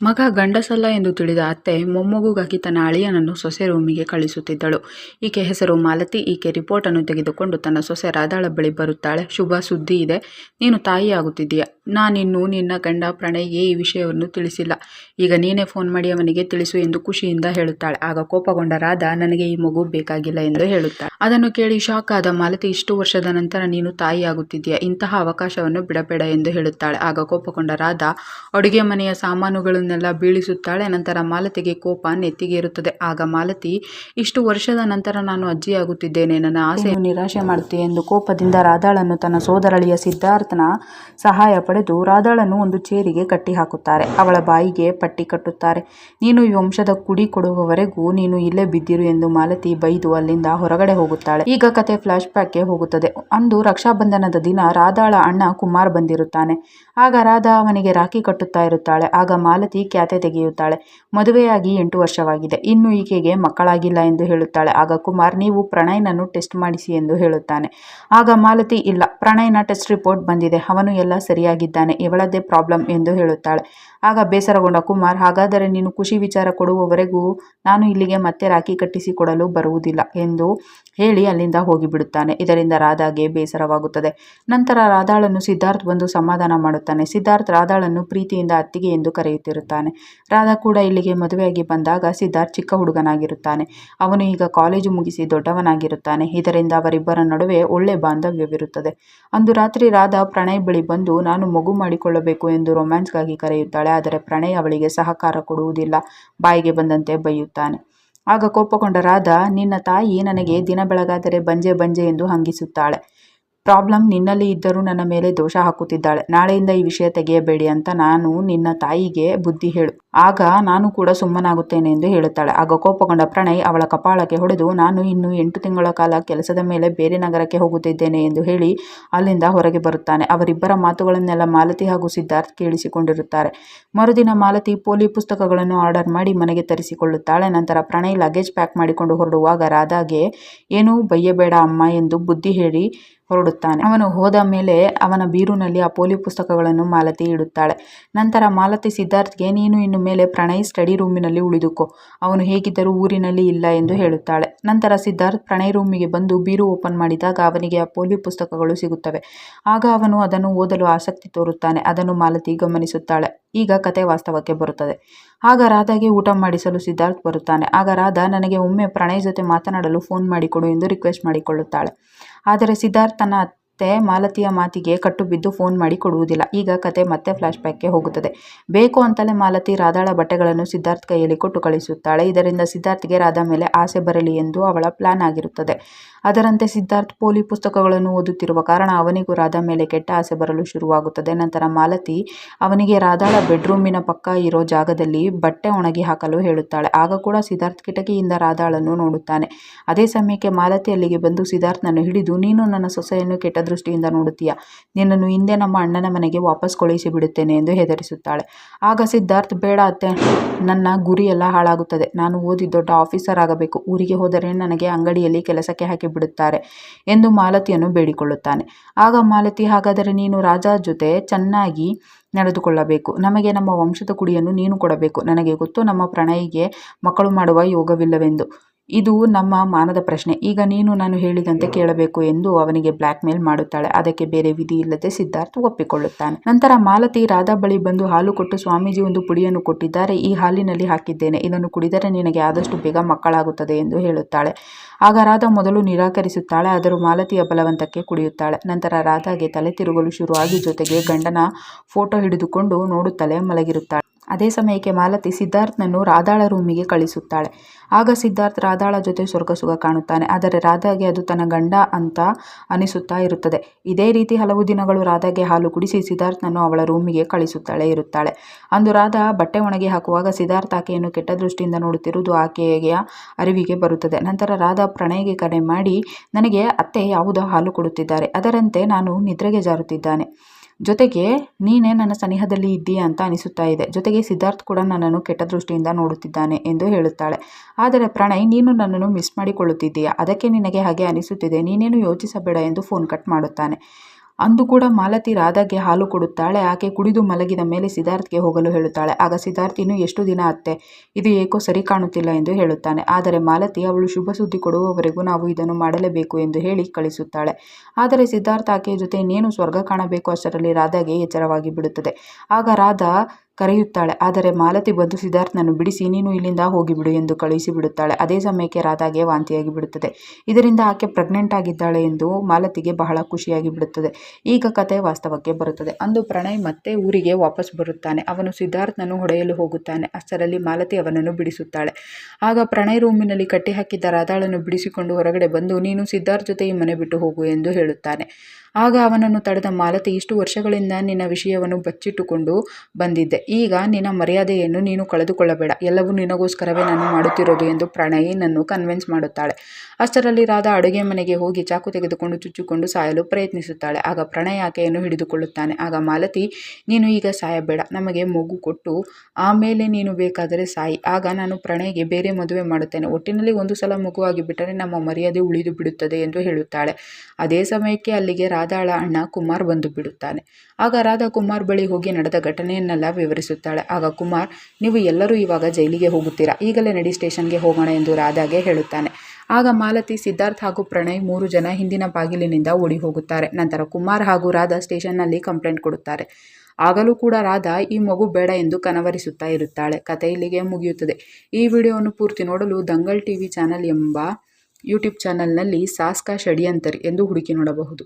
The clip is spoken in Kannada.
ಮಗ ಗಂಡಸಲ್ಲ ಎಂದು ತಿಳಿದ ಅತ್ತೆ ಮೊಮ್ಮಗುಗಾಗಿ ತನ್ನ ಅಳಿಯನನ್ನು ಸೊಸೆ ರೂಮಿಗೆ ಕಳಿಸುತ್ತಿದ್ದಳು. ಈಕೆ ಹೆಸರು ಮಾಲತಿ. ಈಕೆ ರಿಪೋರ್ಟನ್ನು ತೆಗೆದುಕೊಂಡು ತನ್ನ ಸೊಸೆ ರಾಧಾಳ ಬಳಿ ಬರುತ್ತಾಳೆ. ಶುಭ ಸುದ್ದಿ ಇದೆ. ನೀನು ತಾಯಿಯಾಗುತ್ತಿದ್ದೀಯ. ನಾನಿನ್ನೂ ನಿನ್ನ ಗಂಡ ಪ್ರಣಯ್ಗೆ ಈ ವಿಷಯವನ್ನು ತಿಳಿಸಿಲ್ಲ. ಈಗ ನೀನೇ ಫೋನ್ ಮಾಡಿ ಅವನಿಗೆ ತಿಳಿಸು ಎಂದು ಖುಷಿಯಿಂದ ಹೇಳುತ್ತಾಳೆ. ಆಗ ಕೋಪಗೊಂಡ ರಾಧಾ, ನನಗೆ ಈ ಮಗು ಬೇಕಾಗಿಲ್ಲ ಎಂದು ಹೇಳುತ್ತಾಳೆ. ಅದನ್ನು ಕೇಳಿ ಶಾಕ್ ಆದ ಮಾಲತಿ, ಇಷ್ಟು ವರ್ಷದ ನಂತರ ನೀನು ತಾಯಿಯಾಗುತ್ತಿದ್ದೀಯ. ಇಂತಹ ಅವಕಾಶವನ್ನು ಬಿಡಬೇಡ ಎಂದು ಹೇಳುತ್ತಾಳೆ. ಆಗ ಕೋಪಗೊಂಡ ರಾಧಾ, ಅಡುಗೆ ಮನೆಯ ಸಾಮಾನುಗಳನ್ನೆಲ್ಲ ಬೀಳಿಸುತ್ತಾಳೆ. ನಂತರ ಮಾಲತಿಗೆ ಕೋಪ ನೆತ್ತಿಗೇರುತ್ತದೆ. ಆಗ ಮಾಲತಿ, ಇಷ್ಟು ವರ್ಷದ ನಂತರ ನಾನು ಅಜ್ಜಿಯಾಗುತ್ತಿದ್ದೇನೆ. ನನ್ನ ಆಸೆಯನ್ನು ನಿರಾಶೆ ಮಾಡುತ್ತೀಯ ಎಂದು ಕೋಪದಿಂದ ರಾಧಾಳನ್ನು ತನ್ನ ಸೋದರಳಿಯ ಸಿದ್ಧಾರ್ಥನ ಸಹಾಯ ಪಡೆದು ರಾಧಾಳನ್ನು ಒಂದು ಚೇರಿಗೆ ಕಟ್ಟಿಹಾಕುತ್ತಾರೆ. ಅವಳ ಬಾಯಿಗೆ ಪಟ್ಟಿ ಕಟ್ಟುತ್ತಾರೆ. ನೀನು ಈ ವಂಶದ ಕುಡಿ ಕೊಡುವವರೆಗೂ ನೀನು ಇಲ್ಲೇ ಬಿದ್ದಿರು ಎಂದು ಮಾಲತಿ ಬೈದು ಅಲ್ಲಿಂದ ಹೊರಗಡೆ ಹೋಗುತ್ತಾಳೆ. ಈಗ ಕತೆ ಫ್ಲಾಶ್ ಬ್ಯಾಕ್ಗೆ ಹೋಗುತ್ತದೆ. ಅಂದು ರಕ್ಷಾಬಂಧನದ ದಿನ ರಾಧಾಳ ಅಣ್ಣ ಕುಮಾರ್ ಬಂದಿರುತ್ತಾನೆ. ಆಗ ರಾಧಾ ಅವನಿಗೆ ರಾಖಿ ಕಟ್ಟುತ್ತಾ ಇರುತ್ತಾಳೆ. ಆಗ ಮಾಲತಿ ಕ್ಯಾತೆ ತೆಗೆಯುತ್ತಾಳೆ. ಮದುವೆಯಾಗಿ ಎಂಟು ವರ್ಷವಾಗಿದೆ. ಇನ್ನು ಈಕೆಗೆ ಮಕ್ಕಳಾಗಿಲ್ಲ ಎಂದು ಹೇಳುತ್ತಾಳೆ. ಆಗ ಕುಮಾರ್, ನೀವು ಪ್ರಣಯ್ನನ್ನು ಟೆಸ್ಟ್ ಮಾಡಿಸಿ ಎಂದು ಹೇಳುತ್ತಾನೆ. ಆಗ ಮಾಲತಿ, ಇಲ್ಲ, ಪ್ರಣಯ್ನ ಟೆಸ್ಟ್ ರಿಪೋರ್ಟ್ ಬಂದಿದೆ. ಅವನು ಎಲ್ಲ ಸರಿಯಾಗಿದ್ದಾನೆ. ಇವಳದ್ದೇ ಪ್ರಾಬ್ಲಮ್ ಎಂದು ಹೇಳುತ್ತಾಳೆ. ಆಗ ಬೇಸರಗೊಂಡ ಕುಮಾರ್, ಹಾಗಾದರೆ ನೀನು ಖುಷಿ ವಿಚಾರ ಕೊಡುವವರೆಗೂ ನಾನು ಇಲ್ಲಿಗೆ ಮತ್ತೆ ರಾಖಿ ಕಟ್ಟಿಸಿ ಕೊಡಲು ಬರುವುದಿಲ್ಲ ಎಂದು ಹೇಳಿ ಅಲ್ಲಿಂದ ಹೋಗಿಬಿಡುತ್ತಾನೆ. ಇದರಿಂದ ರಾಧಾಗೆ ಬೇಸರವಾಗುತ್ತದೆ. ನಂತರ ರಾಧಾಳನ್ನು ಸಿದ್ಧಾರ್ಥ್ ಬಂದು ಸಮಾಧಾನ ಮಾಡುತ್ತಾನೆ. ಸಿದ್ಧಾರ್ಥ್ ರಾಧಾಳನ್ನು ಪ್ರೀತಿಯಿಂದ ಅತ್ತಿಗೆ ಎಂದು ಕರೆಯುತ್ತಿರುತ್ತಾನೆ. ರಾಧಾ ಕೂಡ ಇಲ್ಲಿಗೆ ಮದುವೆಯಾಗಿ ಬಂದಾಗ ಸಿದ್ಧಾರ್ಥ್ ಚಿಕ್ಕ ಹುಡುಗನಾಗಿರುತ್ತಾನೆ. ಅವನು ಈಗ ಕಾಲೇಜು ಮುಗಿಸಿ ದೊಡ್ಡವನಾಗಿರುತ್ತಾನೆ. ಇದರಿಂದ ಅವರಿಬ್ಬರ ನಡುವೆ ಒಳ್ಳೆ ಬಾಂಧವ್ಯವಿರುತ್ತದೆ. ಅಂದು ರಾತ್ರಿ ರಾಧಾ ಪ್ರಣಯ್ ಬಳಿ ಬಂದು, ನಾನು ಮಗು ಮಾಡಿಕೊಳ್ಳಬೇಕು ಎಂದು ರೊಮ್ಯಾನ್ಸ್ಗಾಗಿ ಕರೆಯುತ್ತಾಳೆ. ಆದರೆ ಪ್ರಣಯ್ ಅವಳಿಗೆ ಸಹಕಾರ ಕೊಡುವುದಿಲ್ಲ. ಬಾಯಿಗೆ ಬಂದಂತೆ ಬೈಯುತ್ತಾನೆ. ಆಗ ಕೋಪಗೊಂಡ ರಾಧ ನಿನ್ನ ತಾಯಿ ನನಗೆ ದಿನ ಬೆಳಗಾದರೆ ಬಂಜೆ ಬಂಜೆ ಎಂದು ಹಂಗಿಸುತ್ತಾಳೆ. ಪ್ರಾಬ್ಲಮ್ ನಿನ್ನಲ್ಲಿ ಇದ್ದರೂ ನನ್ನ ಮೇಲೆ ದೋಷ ಹಾಕುತ್ತಿದ್ದಾಳೆ. ನಾಳೆಯಿಂದ ಈ ವಿಷಯ ತೆಗೆಯಬೇಡಿ ಅಂತ ನಾನು ನಿನ್ನ ತಾಯಿಗೆ ಬುದ್ಧಿ ಹೇಳು. ಆಗ ನಾನು ಕೂಡ ಸುಮ್ಮನಾಗುತ್ತೇನೆ ಎಂದು ಹೇಳುತ್ತಾಳೆ. ಆಗ ಕೋಪಗೊಂಡ ಪ್ರಣಯ್ ಅವಳ ಕಪಾಳಕ್ಕೆ ಹೊಡೆದು, ನಾನು ಇನ್ನು ಎಂಟು ತಿಂಗಳ ಕಾಲ ಕೆಲಸದ ಮೇಲೆ ಬೇರೆ ನಗರಕ್ಕೆ ಹೋಗುತ್ತಿದ್ದೇನೆ ಎಂದು ಹೇಳಿ ಅಲ್ಲಿಂದ ಹೊರಗೆ ಬರುತ್ತಾನೆ. ಅವರಿಬ್ಬರ ಮಾತುಗಳನ್ನೆಲ್ಲ ಮಾಲತಿ ಹಾಗೂ ಸಿದ್ಧಾರ್ಥ್ ಕೇಳಿಸಿಕೊಂಡಿರುತ್ತಾರೆ. ಮರುದಿನ ಮಾಲತಿ ಪೋಲಿ ಪುಸ್ತಕಗಳನ್ನು ಆರ್ಡರ್ ಮಾಡಿ ಮನೆಗೆ ತರಿಸಿಕೊಳ್ಳುತ್ತಾಳೆ. ನಂತರ ಪ್ರಣಯ್ ಲಗೇಜ್ ಪ್ಯಾಕ್ ಮಾಡಿಕೊಂಡು ಹೊರಡುವಾಗ ರಾಧಾಗೆ, ಏನೂ ಬೈಯಬೇಡ ಅಮ್ಮ ಎಂದು ಬುದ್ಧಿ ಹೇಳಿ ಹೊರಡುತ್ತಾನೆ. ಅವನು ಹೋದ ಮೇಲೆ ಅವನ ಬೀರುನಲ್ಲಿ ಆ ಪೋಲಿ ಪುಸ್ತಕಗಳನ್ನು ಮಾಲತಿ ಇಡುತ್ತಾಳೆ. ನಂತರ ಮಾಲತಿ ಸಿದ್ಧಾರ್ಥ್ಗೆ, ನೀನು ಇನ್ನು ಮೇಲೆ ಪ್ರಣಯ್ ಸ್ಟಡಿ ರೂಮಿನಲ್ಲಿ ಉಳಿದುಕೋ. ಅವನು ಹೇಗಿದ್ದರೂ ಊರಿನಲ್ಲಿ ಇಲ್ಲ ಎಂದು ಹೇಳುತ್ತಾಳೆ. ನಂತರ ಸಿದ್ಧಾರ್ಥ್ ಪ್ರಣಯ್ ರೂಮಿಗೆ ಬಂದು ಬೀರು ಓಪನ್ ಮಾಡಿದಾಗ ಅವನಿಗೆ ಆ ಪೋಲಿ ಪುಸ್ತಕಗಳು ಸಿಗುತ್ತವೆ. ಆಗ ಅವನು ಅದನ್ನು ಓದಲು ಆಸಕ್ತಿ ತೋರುತ್ತಾನೆ. ಅದನ್ನು ಮಾಲತಿ ಗಮನಿಸುತ್ತಾಳೆ. ಈಗ ಕತೆ ವಾಸ್ತವಕ್ಕೆ ಬರುತ್ತದೆ. ಆಗ ರಾಧಾಗೆ ಊಟ ಮಾಡಿಸಲು ಸಿದ್ಧಾರ್ಥ್ ಬರುತ್ತಾನೆ. ಆಗ ರಾಧಾ ನನಗೆ ಒಮ್ಮೆ ಪ್ರಣಯ್ ಜೊತೆ ಮಾತನಾಡಲು ಫೋನ್ ಮಾಡಿಕೊಡು ಎಂದು ರಿಕ್ವೆಸ್ಟ್ ಮಾಡಿಕೊಳ್ಳುತ್ತಾಳೆ. ಆದರೆ ಸಿದ್ಧಾರ್ಥ್ ತನ್ನ ಅತ್ತೆ ಮಾಲತಿಯ ಮಾತಿಗೆ ಕಟ್ಟು ಬಿದ್ದು ಫೋನ್ ಮಾಡಿ ಕೊಡುವುದಿಲ್ಲ. ಈಗ ಕತೆ ಮತ್ತೆ ಫ್ಲಾಶ್ ಬ್ಯಾಕ್ಗೆ ಹೋಗುತ್ತದೆ. ಬೇಕು ಅಂತಲೇ ಮಾಲತಿ ರಾಧಾಳ ಬಟ್ಟೆಗಳನ್ನು ಸಿದ್ಧಾರ್ಥ್ ಕೈಯಲ್ಲಿ ಕೊಟ್ಟು ಕಳಿಸುತ್ತಾಳೆ ಇದರಿಂದ ಸಿದ್ಧಾರ್ಥ್ಗೆ ರಾಧಾ ಮೇಲೆ ಆಸೆ ಬರಲಿ ಎಂದು ಅವಳ ಪ್ಲಾನ್ ಆಗಿರುತ್ತದೆ. ಅದರಂತೆ ಸಿದ್ಧಾರ್ಥ್ ಪೋಲಿ ಪುಸ್ತಕಗಳನ್ನು ಓದುತ್ತಿರುವ ಕಾರಣ ಅವನಿಗೂ ರಾಧಾ ಮೇಲೆ ಕೆಟ್ಟ ಆಸೆ ಬರಲು ಶುರುವಾಗುತ್ತದೆ. ನಂತರ ಮಾಲತಿ ಅವನಿಗೆ ರಾಧಾಳ ಬೆಡ್ರೂಮಿನ ಪಕ್ಕ ಇರೋ ಜಾಗದಲ್ಲಿ ಬಟ್ಟೆ ಒಣಗಿ ಹಾಕಲು ಹೇಳುತ್ತಾಳೆ. ಆಗ ಕೂಡ ಸಿದ್ಧಾರ್ಥ್ ಕಿಟಕಿಯಿಂದ ರಾಧಾಳನ್ನು ನೋಡುತ್ತಾನೆ. ಅದೇ ಸಮಯಕ್ಕೆ ಮಾಲತಿ ಅಲ್ಲಿಗೆ ಬಂದು ಸಿದ್ಧಾರ್ಥ್ನನ್ನು ಹಿಡಿದು, ನೀನು ನನ್ನ ಸೊಸೆಯನ್ನು ಕೆಟ್ಟ ದೃಷ್ಟಿಯಿಂದ ನೋಡುತ್ತೀಯ. ನಿನ್ನನ್ನು ಹಿಂದೆ ನಮ್ಮ ಅಣ್ಣನ ಮನೆಗೆ ವಾಪಸ್ ಕಳುಹಿಸಿಬಿಡುತ್ತೇನೆ ಎಂದು ಹೆದರಿಸುತ್ತಾಳೆ. ಆಗ ಸಿದ್ಧಾರ್ಥ್, ಬೇಡ ಅತ್ತೆ, ನನ್ನ ಗುರಿಯೆಲ್ಲ ಹಾಳಾಗುತ್ತದೆ. ನಾನು ಓದಿ ದೊಡ್ಡ ಆಫೀಸರ್ ಆಗಬೇಕು. ಊರಿಗೆ ಹೋದರೆ ನನಗೆ ಅಂಗಡಿಯಲ್ಲಿ ಕೆಲಸಕ್ಕೆ ಹಾಕಿಬಿಡುತ್ತಾರೆ ಎಂದು ಮಾಲತಿಯನ್ನು ಬೇಡಿಕೊಳ್ಳುತ್ತಾನೆ. ಆಗ ಮಾಲತಿ, ಹಾಗಾದರೆ ನೀನು ರಾಜ ಜೊತೆ ಚೆನ್ನಾಗಿ ನಡೆದುಕೊಳ್ಳಬೇಕು. ನಮಗೆ ನಮ್ಮ ವಂಶದ ಕುಡಿಯನ್ನು ನೀನು ಕೊಡಬೇಕು. ನನಗೆ ಗೊತ್ತು, ನಮ್ಮ ಪ್ರಣಯಿಗೆ ಮಕ್ಕಳು ಮಾಡುವ ಯೋಗವಿಲ್ಲವೆಂದು. ಇದು ನಮ್ಮ ಮಾನದ ಪ್ರಶ್ನೆ. ಈಗ ನೀನು ನಾನು ಹೇಳಿದಂತೆ ಕೇಳಬೇಕು ಎಂದು ಅವನಿಗೆ ಬ್ಲಾಕ್ ಮೇಲ್ ಮಾಡುತ್ತಾಳೆ. ಅದಕ್ಕೆ ಬೇರೆ ವಿಧಿ ಇಲ್ಲದೆ ಸಿದ್ಧಾರ್ಥ ಒಪ್ಪಿಕೊಳ್ಳುತ್ತಾನೆ. ನಂತರ ಮಾಲತಿ ರಾಧಾ ಬಳಿ ಬಂದು ಹಾಲು ಕೊಟ್ಟು ಸ್ವಾಮೀಜಿ ಒಂದು ಪುಡಿಯನ್ನು ಕೊಟ್ಟಿದ್ದಾರೆ. ಈ ಹಾಲಿನಲ್ಲಿ ಹಾಕಿದ್ದೇನೆ. ಇದನ್ನು ಕುಡಿದರೆ ನಿನಗೆ ಆದಷ್ಟು ಬೇಗ ಮಕ್ಕಳಾಗುತ್ತದೆ ಎಂದು ಹೇಳುತ್ತಾಳೆ. ಆಗ ರಾಧಾ ಮೊದಲು ನಿರಾಕರಿಸುತ್ತಾಳೆ. ಆದರೂ ಮಾಲತಿಯ ಬಲವಂತಕ್ಕೆ ಕುಡಿಯುತ್ತಾಳೆ. ನಂತರ ರಾಧಾಗೆ ತಲೆ ತಿರುಗಲು ಶುರುವಾಗಿ ಜೊತೆಗೆ ಗಂಡನ ಫೋಟೋ ಹಿಡಿದುಕೊಂಡು ನೋಡುತ್ತಲೇ ಮಲಗಿರುತ್ತಾಳೆ. ಅದೇ ಸಮಯಕ್ಕೆ ಮಾಲತಿ ಸಿದ್ಧಾರ್ಥನನ್ನು ರಾಧಾಳ ರೂಮಿಗೆ ಕಳಿಸುತ್ತಾಳೆ. ಆಗ ಸಿದ್ಧಾರ್ಥ್ ರಾಧಾಳ ಜೊತೆ ಸ್ವರ್ಗ ಸುಖ ಕಾಣುತ್ತಾನೆ. ಆದರೆ ರಾಧಾಗೆ ಅದು ತನ್ನ ಗಂಡ ಅಂತ ಅನಿಸುತ್ತಾ ಇರುತ್ತದೆ. ಇದೇ ರೀತಿ ಹಲವು ದಿನಗಳು ರಾಧಾಗೆ ಹಾಲು ಕುಡಿಸಿ ಸಿದ್ಧಾರ್ಥನನ್ನು ಅವಳ ರೂಮಿಗೆ ಕಳಿಸುತ್ತಾಳೆ ಇರುತ್ತಾಳೆ. ಅಂದು ರಾಧಾ ಬಟ್ಟೆ ಒಣಗಿ ಹಾಕುವಾಗ ಸಿದ್ಧಾರ್ಥ ಆಕೆಯನ್ನು ಕೆಟ್ಟ ದೃಷ್ಟಿಯಿಂದ ನೋಡುತ್ತಿರುವುದು ಆಕೆಯ ಅರಿವಿಗೆ ಬರುತ್ತದೆ. ನಂತರ ರಾಧಾ ಪ್ರಣಯ್ಗೆ ಕರೆ ಮಾಡಿ, ನನಗೆ ಅತ್ತೆ ಯಾವುದೋ ಹಾಲು ಕೊಡುತ್ತಿದ್ದಾರೆ. ಅದರಂತೆ ನಾನು ನಿದ್ರೆಗೆ ಜಾರುತ್ತಿದ್ದಾನೆ. ಜೊತೆಗೆ ನೀನೇ ನನ್ನ ಸನಿಹದಲ್ಲಿ ಇದ್ದೀಯ ಅಂತ ಅನಿಸುತ್ತಾ ಇದೆ. ಜೊತೆಗೆ ಸಿದ್ಧಾರ್ಥ್ ಕೂಡ ನನ್ನನ್ನು ಕೆಟ್ಟ ದೃಷ್ಟಿಯಿಂದ ನೋಡುತ್ತಿದ್ದಾನೆ ಎಂದು ಹೇಳುತ್ತಾಳೆ. ಆದರೆ ಪ್ರಣಯ್, ನೀನು ನನ್ನನ್ನು ಮಿಸ್ ಮಾಡಿಕೊಳ್ಳುತ್ತಿದ್ದೀಯಾ ಅದಕ್ಕೆ ನಿನಗೆ ಹಾಗೆ ಅನಿಸುತ್ತಿದೆ. ನೀನೇನು ಯೋಚಿಸಬೇಡ ಎಂದು ಫೋನ್ ಕಟ್ ಮಾಡುತ್ತಾನೆ. ಅಂದು ಕೂಡ ಮಾಲತಿ ರಾಧಾಗೆ ಹಾಲು ಕೊಡುತ್ತಾಳೆ. ಆಕೆ ಕುಡಿದು ಮಲಗಿದ ಮೇಲೆ ಸಿದ್ಧಾರ್ಥ್ಗೆ ಹೋಗಲು ಹೇಳುತ್ತಾಳೆ. ಆಗ ಸಿದ್ಧಾರ್ಥ್ ಇನ್ನೂ ಎಷ್ಟು ದಿನ ಅತ್ತೆ? ಇದು ಏಕೋ ಸರಿ ಕಾಣುತ್ತಿಲ್ಲ ಎಂದು ಹೇಳುತ್ತಾನೆ. ಆದರೆ ಮಾಲತಿ, ಅವಳು ಶುಭ ಸುದ್ದಿ ಕೊಡುವವರೆಗೂ ನಾವು ಇದನ್ನು ಮಾಡಲೇಬೇಕು ಎಂದು ಹೇಳಿ ಕಳಿಸುತ್ತಾಳೆ. ಆದರೆ ಸಿದ್ಧಾರ್ಥ ಆಕೆಯ ಜೊತೆ ಇನ್ನೇನು ಸ್ವರ್ಗ ಕಾಣಬೇಕು? ಅಷ್ಟರಲ್ಲಿ ರಾಧಾಗೆ ಎಚ್ಚರವಾಗಿ ಬಿಡುತ್ತದೆ. ಆಗ ರಾಧಾ ಕರೆಯುತ್ತಾಳೆ. ಆದರೆ ಮಾಲತಿ ಬಂದು ಸಿದ್ಧಾರ್ಥನನ್ನು ಬಿಡಿಸಿ, ನೀನು ಇಲ್ಲಿಂದ ಹೋಗಿಬಿಡು ಎಂದು ಕಳುಹಿಸಿಬಿಡುತ್ತಾಳೆ. ಅದೇ ಸಮಯಕ್ಕೆ ರಾಧಾಗೆ ವಾಂತಿಯಾಗಿ ಬಿಡುತ್ತದೆ. ಇದರಿಂದ ಆಕೆ ಪ್ರೆಗ್ನೆಂಟ್ ಆಗಿದ್ದಾಳೆ ಎಂದು ಮಾಲತಿಗೆ ಬಹಳ ಖುಷಿಯಾಗಿ ಬಿಡುತ್ತದೆ. ಈಗ ಕತೆ ವಾಸ್ತವಕ್ಕೆ ಬರುತ್ತದೆ. ಅಂದು ಪ್ರಣಯ್ ಮತ್ತೆ ಊರಿಗೆ ವಾಪಸ್ ಬರುತ್ತಾನೆ. ಅವನು ಸಿದ್ಧಾರ್ಥನನ್ನು ಹೊಡೆಯಲು ಹೋಗುತ್ತಾನೆ. ಅಷ್ಟರಲ್ಲಿ ಮಾಲತಿ ಅವನನ್ನು ಬಿಡಿಸುತ್ತಾಳೆ. ಆಗ ಪ್ರಣಯ್ ರೂಮಿನಲ್ಲಿ ಕಟ್ಟಿ ಹಾಕಿದ್ದ ರಾಧಾಳನ್ನು ಬಿಡಿಸಿಕೊಂಡು ಹೊರಗಡೆ ಬಂದು, ನೀನು ಸಿದ್ಧಾರ್ಥ್ ಜೊತೆ ಈ ಮನೆ ಬಿಟ್ಟು ಹೋಗು ಎಂದು ಹೇಳುತ್ತಾನೆ. ಆಗ ಅವನನ್ನು ತಡೆದ ಮಾಲತಿ ಇಷ್ಟು ವರ್ಷಗಳಿಂದ ನಿನ್ನ ವಿಷಯವನ್ನು ಬಚ್ಚಿಟ್ಟುಕೊಂಡು ಬಂದಿದ್ದೆ. ಈಗ ನಿನ್ನ ಮರ್ಯಾದೆಯನ್ನು ನೀನು ಕಳೆದುಕೊಳ್ಳಬೇಡ. ಎಲ್ಲವೂ ನಿನಗೋಸ್ಕರವೇ ನಾನು ಮಾಡುತ್ತಿರೋದು ಎಂದು ಪ್ರಣಯಿನನ್ನು ಕನ್ವಿನ್ಸ್ ಮಾಡುತ್ತಾಳೆ. ಅಷ್ಟರಲ್ಲಿ ರಾಧಾ ಅಡುಗೆ ಮನೆಗೆ ಹೋಗಿ ಚಾಕು ತೆಗೆದುಕೊಂಡು ಚುಚ್ಚಿಕೊಂಡು ಸಾಯಲು ಪ್ರಯತ್ನಿಸುತ್ತಾಳೆ. ಆಗ ಪ್ರಣಯ ಆಕೆಯನ್ನು ಹಿಡಿದುಕೊಳ್ಳುತ್ತಾನೆ. ಆಗ ಮಾಲತಿ, ನೀನು ಈಗ ಸಾಯಬೇಡ. ನಮಗೆ ಮಗು ಕೊಟ್ಟು ಆಮೇಲೆ ನೀನು ಬೇಕಾದರೆ ಸಾಯಿ. ಆಗ ನಾನು ಪ್ರಣಯ್ಗೆ ಬೇರೆ ಮದುವೆ ಮಾಡುತ್ತೇನೆ. ಒಟ್ಟಿನಲ್ಲಿ ಒಂದು ಸಲ ಮಗುವಾಗಿ ಬಿಟ್ಟರೆ ನಮ್ಮ ಮರ್ಯಾದೆ ಉಳಿದು ಬಿಡುತ್ತದೆ ಎಂದು ಹೇಳುತ್ತಾಳೆ. ಅದೇ ಸಮಯಕ್ಕೆ ಅಲ್ಲಿಗೆ ರಾಧಾಳ ಅಣ್ಣ ಕುಮಾರ್ ಬಂದು ಬಿಡುತ್ತಾನೆ. ಆಗ ರಾಧಾ ಕುಮಾರ್ ಬಳಿ ಹೋಗಿ ನಡೆದ ಘಟನೆಯನ್ನೆಲ್ಲ ವಿವರಿಸುತ್ತಾಳೆ. ಆಗ ಕುಮಾರ್, ನೀವು ಎಲ್ಲರೂ ಇವಾಗ ಜೈಲಿಗೆ ಹೋಗುತ್ತೀರಾ? ಈಗಲೇ ನಡಿ ಸ್ಟೇಷನ್ಗೆ ಹೋಗೋಣ ಎಂದು ರಾಧಾಗೆ ಹೇಳುತ್ತಾನೆ. ಆಗ ಮಾಲತಿ, ಸಿದ್ಧಾರ್ಥ್ ಹಾಗೂ ಪ್ರಣಯ್ ಮೂರು ಜನ ಹಿಂದಿನ ಬಾಗಿಲಿನಿಂದ ಓಡಿ ಹೋಗುತ್ತಾರೆ. ನಂತರ ಕುಮಾರ್ ಹಾಗೂ ರಾಧಾ ಸ್ಟೇಷನ್ನಲ್ಲಿ ಕಂಪ್ಲೇಂಟ್ ಕೊಡುತ್ತಾರೆ. ಆಗಲೂ ಕೂಡ ರಾಧಾ ಈ ಮಗು ಬೇಡ ಎಂದು ಕನವರಿಸುತ್ತಾ ಇರುತ್ತಾಳೆ. ಕತೆ ಇಲ್ಲಿಗೆ ಮುಗಿಯುತ್ತದೆ. ಈ ವಿಡಿಯೋವನ್ನು ಪೂರ್ತಿ ನೋಡಲು ದಂಗಲ್ ಟಿವಿ ಚಾನಲ್ ಎಂಬ ಯೂಟ್ಯೂಬ್ ಚಾನಲ್ನಲ್ಲಿ ಸಾಸ್ಕಾ ಷಡ್ಯಂತರ್ ಎಂದು ಹುಡುಕಿ ನೋಡಬಹುದು.